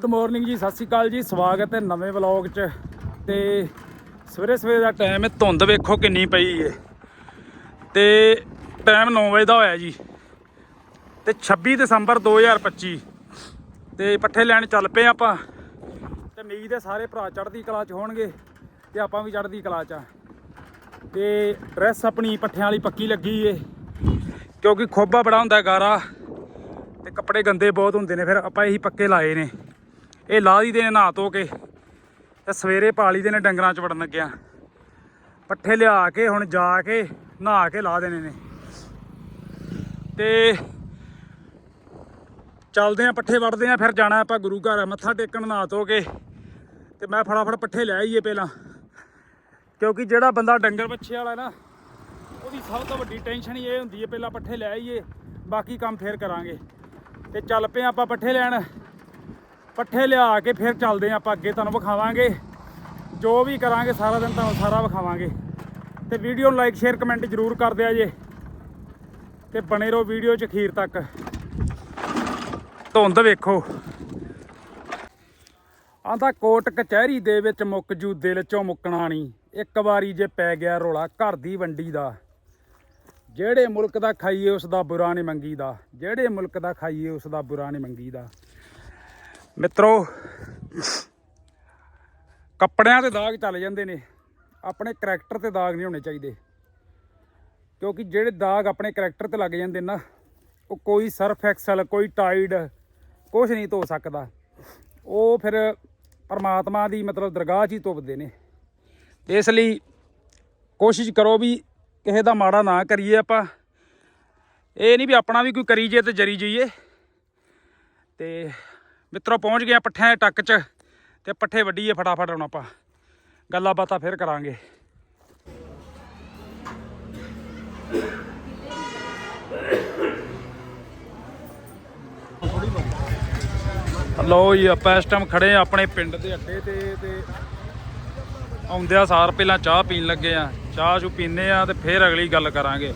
Good morning ਜੀ, ਸਤਿ ਸ਼੍ਰੀ ਅਕਾਲ ਜੀ। ਸਵਾਗਤ ਹੈ ਨਵੇਂ ਵਲੌਗ 'ਚ। ਤੇ ਸਵੇਰੇ ਸਵੇਰੇ ਦਾ ਟਾਈਮ ਹੈ, ਧੁੰਦ ਵੇਖੋ ਕਿੰਨੀ ਪਈ ਹੈ ਤੇ ਟਾਈਮ 9 ਵਜੇ ਦਾ ਹੋਇਆ ਜੀ। ਤੇ 26 ਦਸੰਬਰ 2025 ਤੇ ਪੱਠੇ ਲੈਣ ਚੱਲ ਪਏ ਆਪਾਂ। ਤੇ ਮੀਂਹ ਦੇ ਸਾਰੇ ਭਰਾ ਚੜ੍ਹਦੀ ਕਲਾ 'ਚ ਹੋਣਗੇ ਤੇ ਆਪਾਂ ਵੀ ਚੜ੍ਹਦੀ ਕਲਾ 'ਚ ਆ। ਤੇ ਡਰੈਸ ਆਪਣੀ ਪੱਠਿਆਂ ਵਾਲੀ ਪੱਕੀ ਲੱਗੀ ਏ। ਕਿਉਂਕਿ ਖੋਬਾ ਬੜਾ ਹੁੰਦਾ ਗਾਰਾ। ਤੇ ਕੱਪੜੇ ਗੰਦੇ ਬਹੁਤ ਹੁੰਦੇ ਨੇ, ਫਿਰ ਆਪਾਂ ਇਹੀ ਪੱਕੇ ਲਾਏ ਨੇ। ਇਹ ਲਾ ਦੀ ਦੇ ਨੇ, ਨਹਾ ਧੋ ਕੇ ਤੇ ਸਵੇਰੇ ਪਾ ਲਈ ਦੇ ਨੇ ਡੰਗਰਾਂ 'ਚ ਵੜਨ ਲੱਗਿਆ। ਪੱਠੇ ਲਿਆ ਕੇ, ਹੁਣ ਜਾ ਕੇ, ਨਹਾ ਕੇ ਲਾ ਦੇਣੇ ਨੇ। ਤੇ ਚੱਲਦੇ ਆ, ਪੱਠੇ ਵੜਦੇ ਆ, ਫਿਰ ਜਾਣਾ ਆਪਾਂ ਗੁਰੂ ਘਰ, ਮੱਥਾ ਟੇਕਣ, ਨਹਾ ਧੋ ਕੇ। ਤੇ ਮੈਂ ਫਟਾਫਟ ਪੱਠੇ ਲੈ ਆਈਏ ਪਹਿਲਾਂ। ਕਿਉਂਕਿ ਜਿਹੜਾ ਬੰਦਾ ਡੰਗਰ ਬੱਚੇ ਵਾਲਾ ਨਾ, ਉਹਦੀ ਸਭ ਤੋਂ ਵੱਡੀ ਟੈਨਸ਼ਨ ਇਹ ਹੁੰਦੀ ਹੈ, ਪਹਿਲਾਂ ਪੱਠੇ ਲੈ ਆਈਏ, ਬਾਕੀ ਕੰਮ ਫੇਰ ਕਰਾਂਗੇ। ਤੇ ਚੱਲ ਪਏ ਆਪਾਂ ਪੱਠੇ ਲੈਣ। ਪੱਠੇ ਲਿਆ ਕੇ ਫਿਰ ਚੱਲਦੇ ਹਾਂ ਆਪਾਂ ਅੱਗੇ, ਤੁਹਾਨੂੰ ਵਿਖਾਵਾਂਗੇ। ਜੋ ਵੀ ਕਰਾਂਗੇ ਸਾਰਾ ਦਿਨ ਤੁਹਾਨੂੰ ਸਾਰਾ ਵਿਖਾਵਾਂਗੇ। ਤੇ ਵੀਡੀਓ ਨੂੰ ਲਾਈਕ ਸ਼ੇਅਰ ਕਮੈਂਟ ਜ਼ਰੂਰ ਕਰ ਦਿਆ ਜੇ। ਤੇ ਬਣੇ ਰਹੋ ਵੀਡੀਓ 'ਚ ਅਖੀਰ ਤੱਕ। ਧੁੰਦ ਵੇਖੋ। ਆਂਦਾ ਕੋਟ ਕਚਹਿਰੀ ਦੇ ਵਿੱਚ ਮੁੱਕ ਜੂ ਦਿਲ ਚੋਂ ਮੁੱਕਣਾ ਨਹੀਂ ਇੱਕ ਵਾਰੀ ਜੇ ਪੈ ਗਿਆ ਰੋਲਾ ਘਰ ਦੀ ਵੰਡੀ ਦਾ। ਜਿਹੜੇ ਮੁਲਕ ਦਾ ਖਾਈਏ, ਉਸ ਦਾ ਬੁਰਾ ਨਹੀਂ ਮੰਗੀਦਾ। ਜਿਹੜੇ ਮੁਲਕ ਦਾ ਖਾਈਏ, ਉਸ ਦਾ ਬੁਰਾ ਨਹੀਂ ਮੰਗੀਦਾ। ਮਿੱਤਰੋ, ਕੱਪੜਿਆਂ ਤੇ ਦਾਗ ਚੱਲ ਜਾਂਦੇ ਨੇ। ਆਪਣੇ ਕਰੈਕਟਰ ਤੇ ਦਾਗ ਨਹੀਂ ਹੋਣੇ ਚਾਹੀਦੇ। ਕਿਉਂਕਿ ਜਿਹੜੇ ਦਾਗ ਆਪਣੇ ਕਰੈਕਟਰ ਤੇ ਲੱਗ ਜਾਂਦੇ ਨਾ, ਉਹ ਕੋਈ ਸਰਫ ਐਕਸਲ ਕੋਈ ਟਾਈਡ ਕੁਝ ਨਹੀਂ ਧੋ ਸਕਦਾ। ਉਹ ਫਿਰ ਪਰਮਾਤਮਾ ਦੀ ਮਤਲਬ ਦਰਗਾਹ 'ਚ ਹੀ ਧੁੱਪਦੇ ਨੇ। ਤੇ ਇਸ ਲਈ ਕੋਸ਼ਿਸ਼ ਕਰੋ ਵੀ ਕਿਸੇ ਦਾ ਮਾੜਾ ਨਾ ਕਰੀਏ ਆਪਾਂ। ਇਹ ਨਹੀਂ ਵੀ ਆਪਣਾ ਵੀ ਕੋਈ ਕਰੀ ਜੇ ਤੇ ਜਰੀ ਜਾਈਏ। ਤੇ ਮਿੱਤਰੋ ਪਹੁੰਚ ਗਏ ਆ ਪੱਠਿਆਂ ਦੇ ਟੱਕ 'ਚ ਤੇ ਪੱਠੇ ਵੱਢੀਏ ਫਟਾਫਟ ਹੁਣ ਆਪਾਂ। ਗੱਲਾਂ ਬਾਤਾਂ ਫਿਰ ਕਰਾਂਗੇ। ਲਓ ਜੀ, ਆਪਾਂ ਇਸ ਟਾਈਮ ਖੜੇ ਆ ਆਪਣੇ ਪਿੰਡ ਦੇ ਅੱਡੇ ਤੇ ਤੇ ਆਉਂਦਿਆਂ ਸਾਰ, ਪਹਿਲਾਂ ਚਾਹ ਪੀਣ ਲੱਗੇ ਆ। ਚਾਹ ਚੂ ਪੀਨੇ ਆ ਤੇ ਫਿਰ ਅਗਲੀ ਗੱਲ ਕਰਾਂਗੇ।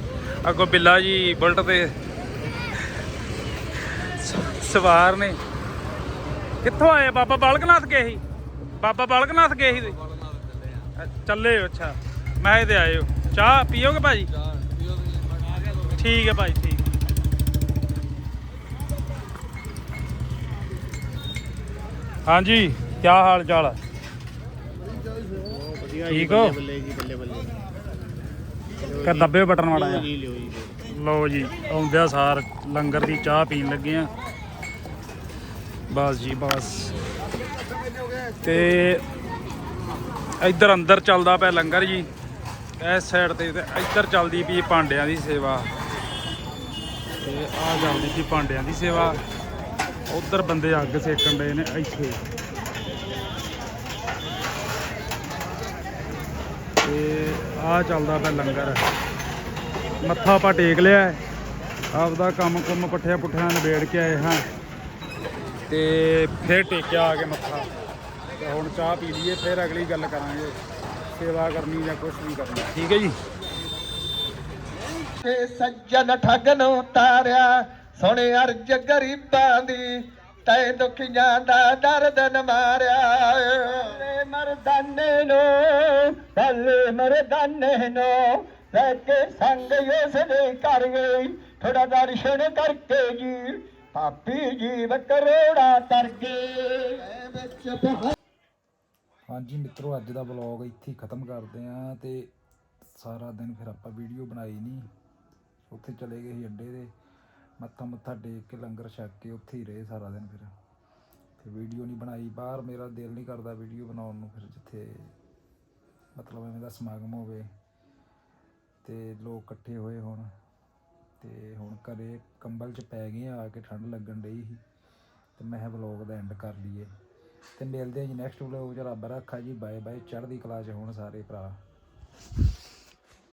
ਅੱਗੋਂ ਬਿੱਲਾ ਜੀ ਬੁਲਟ ਤੇ ਸਵਾਰ ਨੇ। ਕਿੱਥੋਂ ਆਏ ਬਾਬਾ ਬਾਲਕਨਾਥ ਗਏ ਸੀ? ਬਾਬਾ ਬਾਲਕਨਾਥ ਗਏ ਸੀ ਤੁਸੀਂ? ਅ, ਚੱਲੇ ਹੋ, ਅੱਛਾ। ਮੈਂ ਇਹਦੇ ਆਏ ਹੋ। ਚਾਹ ਪੀਓਗੇ ਭਾਜੀ? ਠੀਕ ਹੈ ਭਾਈ ਠੀਕ ਹਾਂਜੀ ਕੀ ਹਾਲ ਚਾਲ ਹੈ ਠੀਕ ਹੋ? ਬੱਲੇ ਜੀ ਬੱਲੇ ਬੱਲੇ ਕਰ ਦੱਬੇ ਬਟਨ ਵਾਲਾ ਆ ਜੀ ਲਿਓ ਜੀ ਲਓ ਜੀ ਆਉਂਦਿਆਂ ਸਾਰ ਲੰਗਰ ਦੀ ਚਾਹ ਪੀਣ ਲੱਗੇ ਆ। ਬਸ ਜੀ, ਬਸ। ਤੇ ਇੱਧਰ ਅੰਦਰ ਚੱਲਦਾ ਪਿਆ ਲੰਗਰ ਜੀ। ਇਸ ਸਾਈਡ ਤੇ ਇੱਧਰ ਚੱਲਦੀ ਪਈ ਭਾਂਡਿਆਂ ਦੀ ਸੇਵਾ। ਤੇ ਆ ਚੱਲਦੀ ਪਈ ਭਾਂਡਿਆਂ ਦੀ ਸੇਵਾ। ਉਧਰ ਬੰਦੇ ਅੱਗ ਸੇਕਣ ਦੇ ਨੇ ਇੱਥੇ। ਤੇ ਆ ਚੱਲਦਾ ਪਿਆ ਲੰਗਰ। ਮੱਥਾ ਆਪਾਂ ਟੇਕ ਲਿਆ। ਆਪਦਾ ਕੰਮ ਕੁੰਮ ਪੱਠਿਆਂ ਪੁੱਠਿਆਂ ਨਿਬੇੜ ਕੇ ਆਏ ਹਾਂ। ਤੇ ਫਿਰ ਟੇਕਿਆ ਆ ਕੇ ਮੱਥਾ। ਤੇ ਹੁਣ ਚਾਹ ਪੀ ਲਈਏ, ਫਿਰ ਅਗਲੀ ਗੱਲ ਕਰਾਂਗੇ। ਸੇਵਾ ਕਰਨੀ ਜਾਂ ਕੁਝ ਵੀ ਕਰਨਾ। ਠੀਕ ਹੈ ਜੀ? ਤੇ ਸੱਜਣ ਠੱਗ ਨੂੰ ਸੋਹਣੇ ਅਰਜ ਗਰੀਬਾਂ ਦੀ, ਤੈ ਦੁਖੀਆਂ ਦਾ ਦਰਦਨ ਮਾਰਿਆ। ਬੱਲੇ ਮਰਦਾਨੇ ਨੂੰ ਬੱਲੇ ਮਰਦਾਨੇ ਨੂੰ, ਲੈ ਕੇ ਸੰਗ ਉਸ ਦੇ ਕਰ ਗਈ। ਥੋੜਾ ਦਰਸ਼ਨ ਕਰਕੇ ਜੀ ਪਾਪੀ ਜੀਵ ਕਰੋੜਾ ਤਰ ਗਏ ਵਿੱਚ ਬਹਾ ਹਾਂਜੀ ਮਿੱਤਰੋ ਅੱਜ ਦਾ ਵਲੌਗ ਇੱਥੇ ਖਤਮ ਕਰਦੇ ਆਂ ਤੇ ਸਾਰਾ ਦਿਨ ਫਿਰ ਆਪਾਂ ਵੀਡੀਓ ਬਣਾਈ ਨਹੀਂ। ਉੱਥੇ ਚਲੇ ਗਏ ਸੀ ਅੱਡੇ ਦੇ। ਮੱਥਾ ਮੱਥਾ ਟੇਕ ਕੇ ਲੰਗਰ ਛਕ ਕੇ ਉੱਥੇ ਹੀ ਰਹੇ ਸਾਰਾ ਦਿਨ ਫਿਰ। ਤੇ ਵੀਡੀਓ ਨਹੀਂ ਬਣਾਈ। ਬਾਹਰ ਮੇਰਾ ਦਿਲ ਨਹੀਂ ਕਰਦਾ ਵੀਡੀਓ ਬਣਾਉਣ ਨੂੰ ਫਿਰ ਜਿੱਥੇ ਮਤਲਬ ਐਵੇਂ ਦਾ ਸਮਾਗਮ ਹੋਵੇ ਤੇ ਲੋਕ ਇਕੱਠੇ ਹੋਏ ਹੋਣ। ਤੇ ਹੁਣ ਘਰੇ ਕੰਬਲ 'ਚ ਪੈ ਗਏ ਆ ਕੇ ਠੰਡ ਲੱਗਣ ਡਈ ਸੀ। ਤੇ ਮੈਂ ਵਲੌਗ ਦਾ ਐਂਡ ਕਰ ਲਈਏ। ਤੇ ਮਿਲਦੇ ਹਾਂ ਜੀ ਨੈਕਸਟ ਵਲੌਗ 'ਚ, ਰੱਬ ਰੱਖਾ ਜੀ ਬਾਏ ਬਾਏ ਚੜ੍ਹਦੀ ਕਲਾ 'ਚ ਹੋਣ ਸਾਰੇ ਭਰਾ।